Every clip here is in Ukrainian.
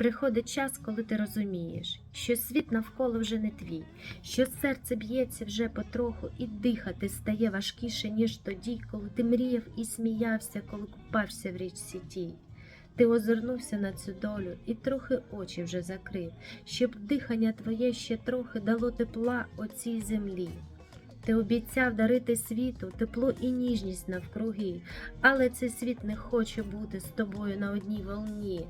Приходить час, коли ти розумієш, що світ навколо вже не твій, що серце б'ється вже потроху, і дихати стає важкіше, ніж тоді, коли ти мріяв і сміявся, коли купався в річці тій. Ти озирнувся на цю долю і трохи очі вже закрив, щоб дихання твоє ще трохи дало тепла оцій землі. Ти обіцяв дарити світу тепло і ніжність навкруги, але цей світ не хоче бути з тобою на одній волні.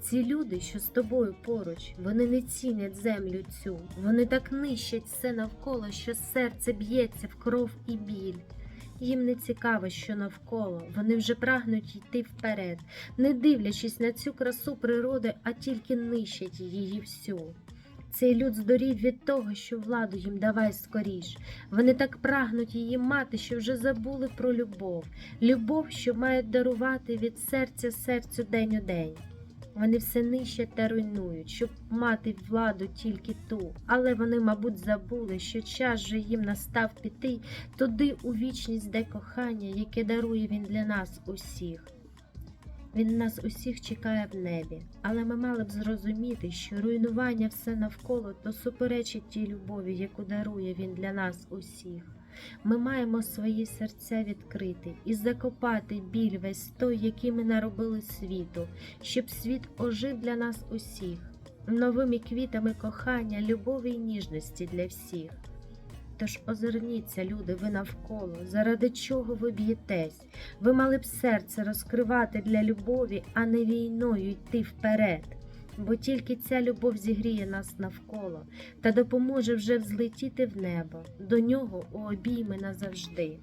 Ці люди, що з тобою поруч, вони не цінять землю цю, вони так нищать все навколо, що серце б'ється в кров і біль. Їм не цікаво, що навколо, вони вже прагнуть йти вперед, не дивлячись на цю красу природи, а тільки нищать її всю. Цей люд здорів від того, що владу їм давай скоріш. Вони так прагнуть її мати, що вже забули про любов, любов, що мають дарувати від серця серцю день у день. Вони все нищать та руйнують, щоб мати владу тільки ту, але вони, мабуть, забули, що час же їм настав піти туди у вічність, де кохання, яке дарує він для нас усіх. Він нас усіх чекає в небі, але ми мали б зрозуміти, що руйнування все навколо то суперечить тій любові, яку дарує він для нас усіх. Ми маємо свої серця відкрити і закопати біль весь той, який ми наробили світу, щоб світ ожив для нас усіх, новими квітами кохання, любові й ніжності для всіх. Тож озирніться, люди, ви навколо, заради чого ви б'єтесь? Ви мали б серце розкривати для любові, а не війною йти вперед. Бо тільки ця любов зігріє нас навколо та допоможе вже взлетіти в небо, до нього у обійми назавжди.